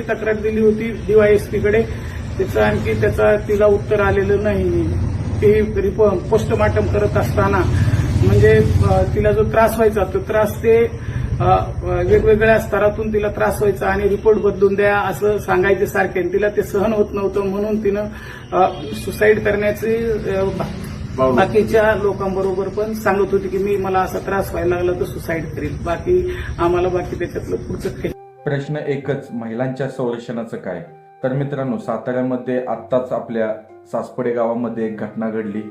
तक्रार दिली होती डीवायएसपीकडे त्याचं आणखी त्याचा तिला उत्तर आलेलं नाही. ते पोस्टमार्टम करत असताना. म्हणजे तिला जो त्रास व्हायचा तो त्रास ते वेगवेगळ्या स्तरातून तिला त्रास व्हायचा आणि रिपोर्ट बदलून द्या असं सांगायचे सारखे. तिला ते सहन होत नव्हतं म्हणून तिनं सुसाईड करण्याची बाकीच्या लोकांबरोबर पण सांगत होती की मी मला असा त्रास व्हायला लागला तर सुसाईड करेल बाकी आम्हाला बाकी त्याच्यातलं पुढचं काही प्रश्न एकच महिलांच्या संरक्षणाचं काय? तर मित्रांनो साताऱ्यामध्ये आत्ताच आपल्या सासपडे गावामध्ये एक घटना घडली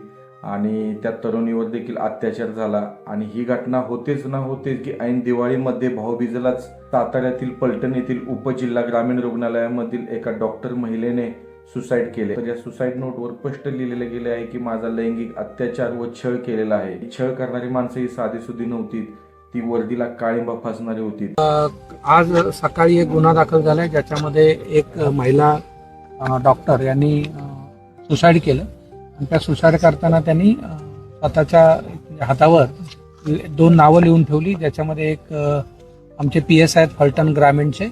आणि त्या तरुणीवर देखील अत्याचार झाला आणि ही घटना होतेच ना होतेच की ऐन दिवाळीमध्ये भाऊबीजेलाच साताऱ्यातील पलटण येथील उपजिल्हा ग्रामीण रुग्णालयामधील एका डॉक्टर महिलेने सुसाईड केले. तर या सुसाईड नोटवर स्पष्ट लिहिलेले गेले आहे की माझा लैंगिक अत्याचार व छळ केलेला आहे. छळ करणारी माणसं ही साधीसुधी नव्हती. ती वर्दीला काळिंबा फासणारी होती. आज सकाळी एक गुन्हा दाखल झालाय ज्याच्यामध्ये एक महिला डॉक्टर यांनी सुसाईड केलं. आणि त्या सुसाईड करताना त्यांनी स्वतःच्या हातावर दोन नावं लिहून ठेवली ज्याच्यामध्ये एक आमचे पी एस आहेत फलटण ग्रामीणचे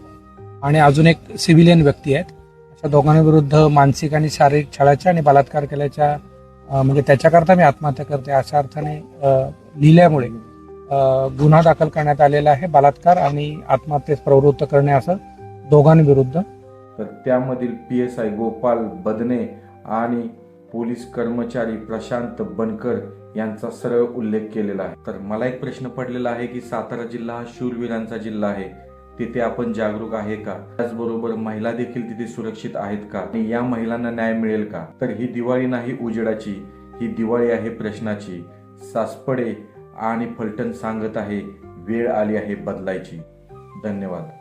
आणि अजून एक सिव्हिलियन व्यक्ती आहेत. अशा दोघांविरुद्ध मानसिक आणि शारीरिक छळाच्या आणि बलात्कार केल्याच्या म्हणजे त्याच्याकरता मी आत्महत्या करते अशा अर्थाने लिहिल्यामुळे गुन्हा दाखल करण्यात आलेला आहे बलात्कार आणि आत्महत्येस प्रवृत्त करणे असं दोघांविरुद्ध तर त्यामधील P S I Gopal Badne आणि पोलीस कर्मचारी प्रशांत बनकर यांचा सरळ उल्लेख केलेला आहे. तर मला एक प्रश्न पडलेला आहे की सातारा जिल्हा हा शूरवीरांचा जिल्हा आहे. तिथे आपण जागरूक आहे का? त्याचबरोबर महिला देखील तिथे सुरक्षित आहेत का? आणि या महिलांना न्याय मिळेल का? तर ही दिवाळी नाही उजेडाची ही दिवाळी आहे प्रश्नाची. सासपडे आणि फलटण सांगत आहे वेळ आली आहे बदलायची. धन्यवाद.